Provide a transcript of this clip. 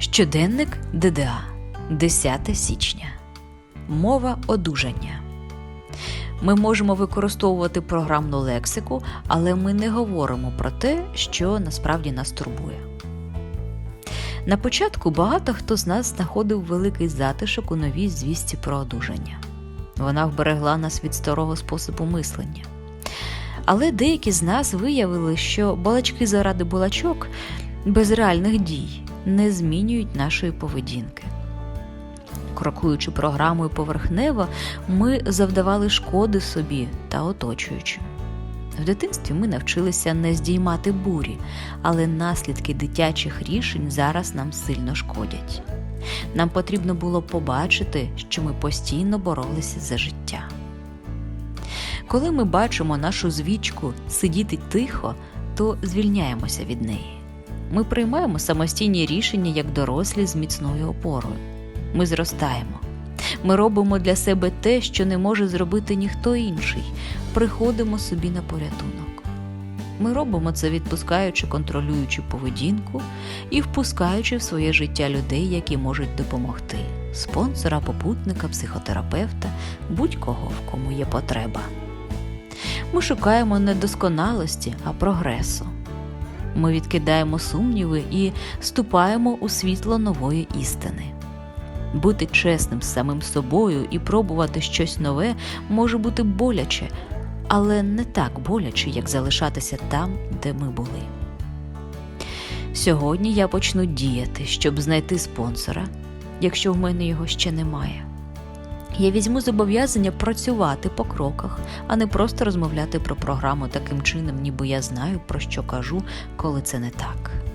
Щоденник ДДА 10 січня. Мова одужання. Ми можемо використовувати програмну лексику, але ми не говоримо про те, що насправді нас турбує. На початку багато хто з нас знаходив великий затишок у новій звісті про одужання. Вона вберегла нас від старого способу мислення. Але деякі з нас виявили, що балачки заради балачок без реальних дій не змінюють нашої поведінки. Крокуючи програмою поверхнево, ми завдавали шкоди собі та оточуючим. В дитинстві ми навчилися не здіймати бурі, але наслідки дитячих рішень зараз нам сильно шкодять. Нам потрібно було побачити, що ми постійно боролися за життя. Коли ми бачимо нашу звічку сидіти тихо, то звільняємося від неї. Ми приймаємо самостійні рішення як дорослі з міцною опорою. Ми зростаємо. Ми робимо для себе те, що не може зробити ніхто інший. Приходимо собі на порятунок. Ми робимо це, відпускаючи контролюючу поведінку і впускаючи в своє життя людей, які можуть допомогти спонсора, попутника, психотерапевта, будь-кого, в кому є потреба. Ми шукаємо не досконалості, а прогресу. Ми відкидаємо сумніви і ступаємо у світло нової істини. Бути чесним з самим собою і пробувати щось нове може бути боляче, але не так боляче, як залишатися там, де ми були. Сьогодні я почну діяти, щоб знайти спонсора, якщо в мене його ще немає. Я візьму зобов'язання працювати по кроках, а не просто розмовляти про програму таким чином, ніби я знаю, про що кажу, коли це не так.